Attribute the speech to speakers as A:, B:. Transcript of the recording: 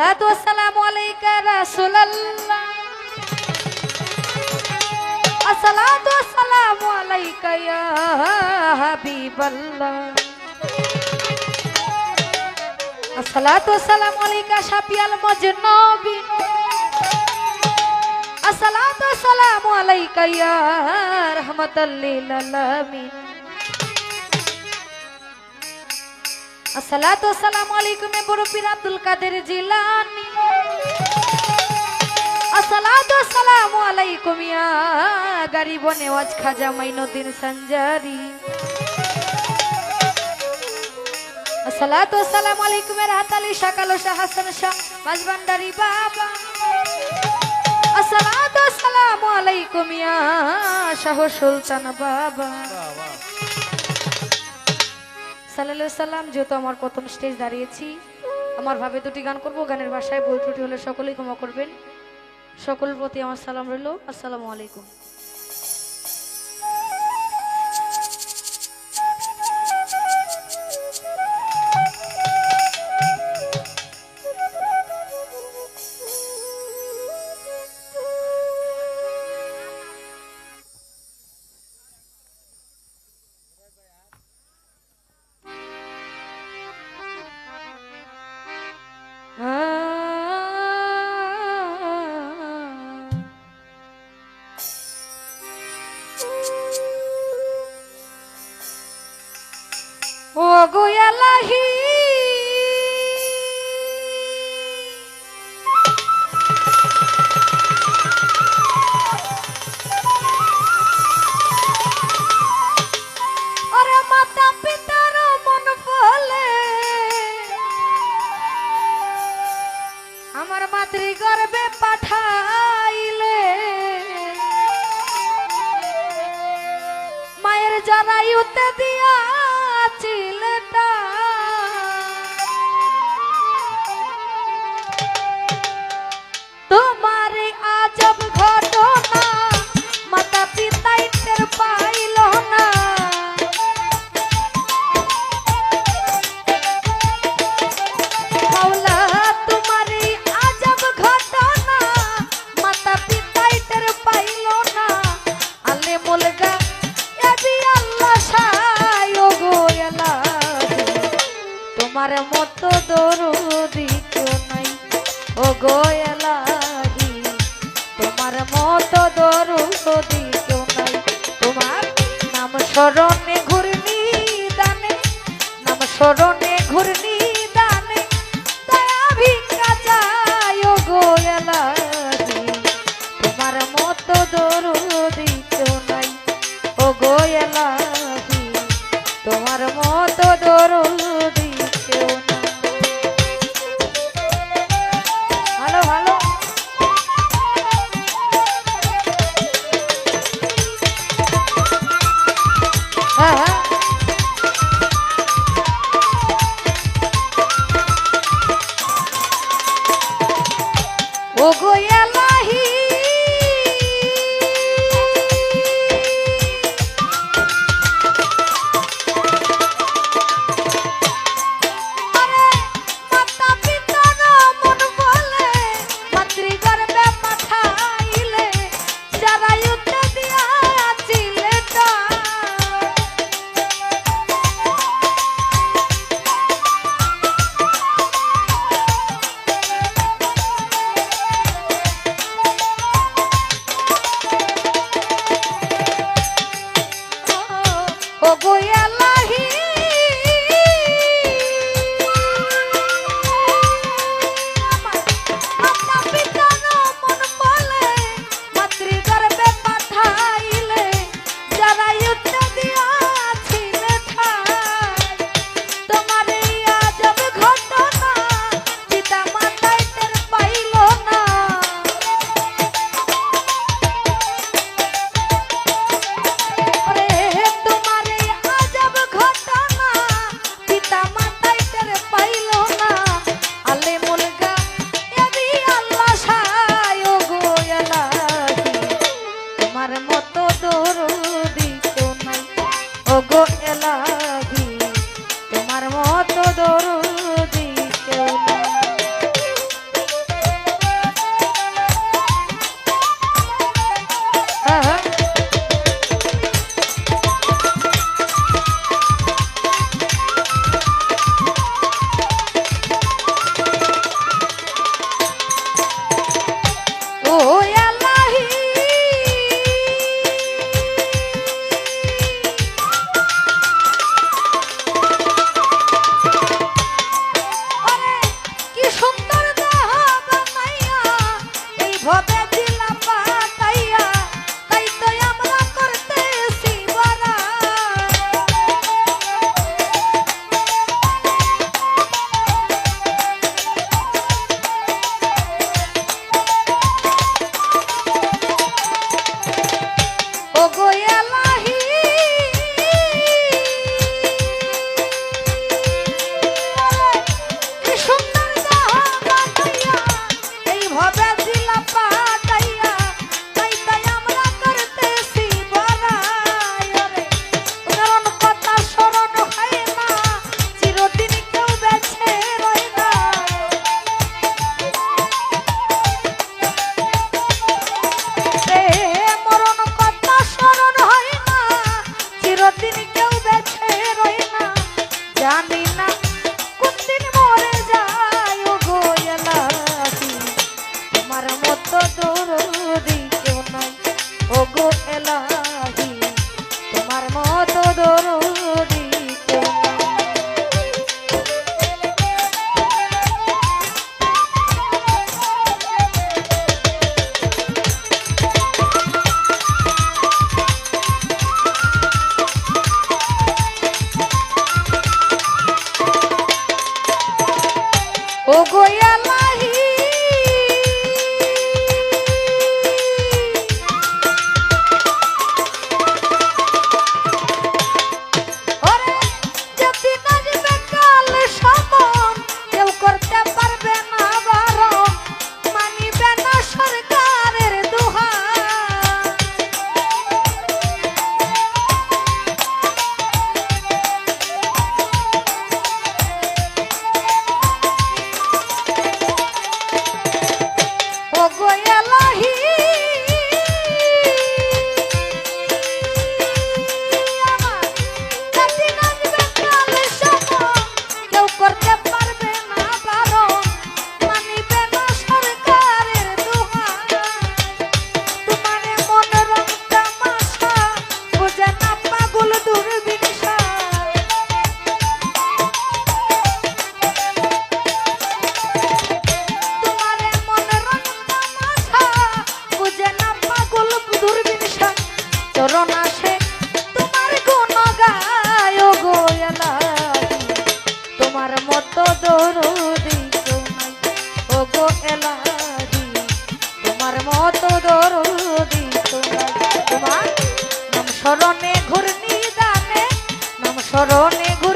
A: আসসালাতু আসসালামু আলাইকা রাসূলুল্লাহ। আসসালাতু আসসালামু আলাইকা ইয়া হাবিবাল্লাহ। আসসালাতু আসসালামু আলাইকা শাফিয়াল মুজনবিন। আসসালাতু আসসালামু আলাইকা ইয়া রাহমাতাল লিল আলামিন। আসসালাতু আসসালামু আলাইকুম পীর আব্দুল কাদের জিলানী। আসসালাতু আসসালামু আলাইকুম ইয়া গরিব নেওয়াজ খাজা মাইনুদ্দিন সঞ্জারি। আসসালাতু আসসালামু আলাইকুম এর হাতালি শাকালো শাহ হাসান শাহ মাঝবান্ডারি বাবা। আসসালাতু আসসালামু আলাইকুম ইয়া শাহ সুলতান বাবা। সাল্লাম যেহেতু আমার প্রথম স্টেজ দাঁড়িয়েছি, আমার ভাবে দুটি গান করব, গানের ভাষায় বই ত্রুটি হলে সকলেই ক্ষমা করবেন। সকল প্রতি আমার সালাম রইল। আসসালামু আলাইকুম। ও গোয়ালাহি ওরে মাতা পিতার মন বলে আমার মাতৃ পাঠাইলে। মায়ের জরায়ুতে দিয়া তোমার মতো দরদি কেউ নাই। ও গো এলাহি, তোমার মতো দরদি কেউ নাই। তোমার নাম স্মরণে ঘুরনি দানে নাম স্মরণে ঘূর্ণি স্মরণে ঘূর্ণি দানে নাম স্মরণে ঘূর্ণি